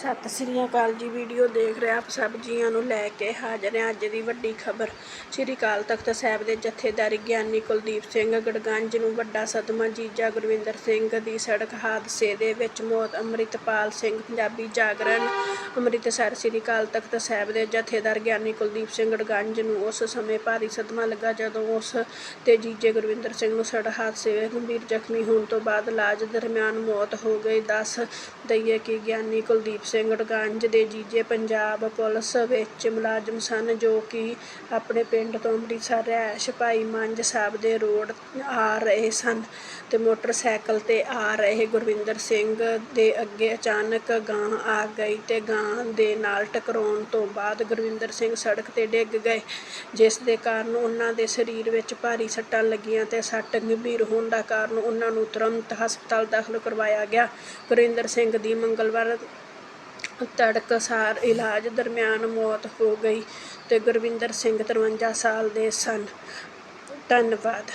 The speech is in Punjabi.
ਸਤਿ ਸ੍ਰੀ ਅਕਾਲ ਜੀ, ਵੀਡੀਓ ਦੇਖ ਰਹੇ ਆਪ ਸਭ ਜੀਆਂ ਨੂੰ ਲੈ ਕੇ ਹਾਜ਼ਰ ਹਾਂ ਅੱਜ ਦੀ ਵੱਡੀ ਖਬਰ। ਸ੍ਰੀ ਅਕਾਲ ਤਖਤ ਸਾਹਿਬ ਦੇ ਜਥੇਦਾਰੀ ਗਿਆਨੀ ਕੁਲਦੀਪ ਸਿੰਘ ਗੜਗੰਜ ਨੂੰ ਵੱਡਾ ਸਦਮਾ, ਜੀਜਾ ਗੁਰਵਿੰਦਰ ਸਿੰਘ ਦੀ ਸੜਕ ਹਾਦਸੇ ਦੇ ਵਿੱਚ ਮੌਤ, ਅੰਮ੍ਰਿਤਪਾਲ ਸਿੰਘ ਪੰਜਾਬੀ ਜਾਗਰਣ ਅੰਮ੍ਰਿਤਸਰ ਸ੍ਰੀ ਅਕਾਲ ਤਖਤ ਸਾਹਿਬ ਦੇ ਜਥੇਦਾਰ ਗਿਆਨੀ ਕੁਲਦੀਪ ਸਿੰਘ ਗੜਗੰਜ ਨੂੰ ਉਸ ਸਮੇਂ ਭਾਰੀ ਸਦਮਾ ਲੱਗਾ ਜਦੋਂ ਉਸ ਤੇ ਜੀਜੇ ਗੁਰਵਿੰਦਰ ਸਿੰਘ ਨੂੰ ਸੜਕ ਹਾਦਸੇ ਵਿੱਚ ਗੰਭੀਰ ਜ਼ਖਮੀ ਹੋਣ ਤੋਂ ਬਾਅਦ ਇਲਾਜ ਦਰਮਿਆਨ ਮੌਤ ਹੋ ਗਈ। ਦੱਸ ਦਈਏ ਕਿ ਗਿਆਨੀ ਕੁਲਦੀਪ ਸਿੰਘ ਗੜਗੰਜ ਦੇ ਜੀਜੇ ਪੰਜਾਬ ਪੁਲਿਸ ਵਿੱਚ ਮੁਲਾਜ਼ਮ ਸਨ ਜੋ ਕਿ ਆਪਣੇ ਪਿੰਡ ਤੋਂ ਅੰਮ੍ਰਿਤਸਰ ਰਿਹਾਇਸ਼ ਭਾਈ ਮੰਜ ਸਾਹਿਬ ਦੇ ਰੋਡ ਆ ਰਹੇ ਸਨ ਤੇ ਮੋਟਰਸਾਈਕਲ ਤੇ ਆ ਰਹੇ ਗੁਰਵਿੰਦਰ ਸਿੰਘ ਦੇ ਅੱਗੇ ਅਚਾਨਕ ਗਾਂ ਆ ਗਈ ਤੇ ਗਾਂ ਦੇ ਨਾਲ ਟਕਰਾਉਣ ਤੋਂ ਬਾਅਦ ਗੁਰਵਿੰਦਰ ਸਿੰਘ ਸੜਕ ਤੇ ਡਿੱਗ ਗਏ, ਜਿਸ ਦੇ ਕਾਰਨ ਉਹਨਾਂ ਦੇ ਸਰੀਰ ਵਿੱਚ ਭਾਰੀ ਸੱਟਾਂ ਲੱਗੀਆਂ ਤੇ ਸੱਟ ਗੰਭੀਰ ਹੋਣ ਦਾ ਕਾਰਨ ਉਹਨਾਂ ਨੂੰ ਤੁਰੰਤ ਹਸਪਤਾਲ ਦਾਖਲ ਕਰਵਾਇਆ ਗਿਆ। ਗੁਰਵਿੰਦਰ ਸਿੰਘ ਦੀ ਮੰਗਲਵਾਰ ਤੜਕਸਾਰ ਇਲਾਜ ਦਰਮਿਆਨ ਮੌਤ ਹੋ ਗਈ ਤੇ ਗੁਰਵਿੰਦਰ ਸਿੰਘ 53 ਸਾਲ ਦੇ ਸਨ। ਧੰਨਵਾਦ।